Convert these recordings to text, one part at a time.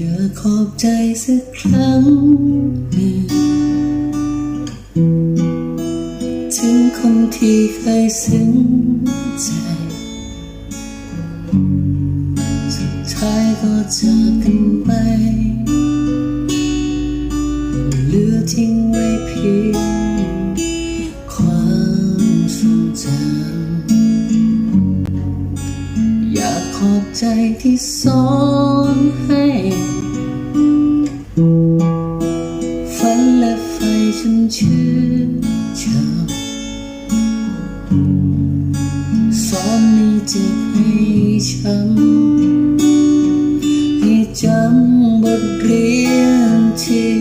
อยาขอบใจสักครั้งหนึ่งถึงคนที่เคยซึ้งใจสุดท้ายก็จากกันไปเหลือทิ้งไว้เพียง ใจที่สอนให้ ฝันและไฟฉันชื่นชมสอนให้เจ็บให้ช้ำให้จำบทเรียนที่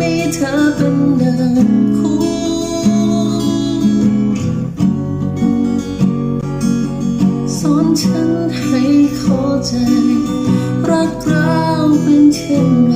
มีเธอเป็นเดิมคู่สอนฉันให้เข้าใจ รักเราเป็นเช่นไร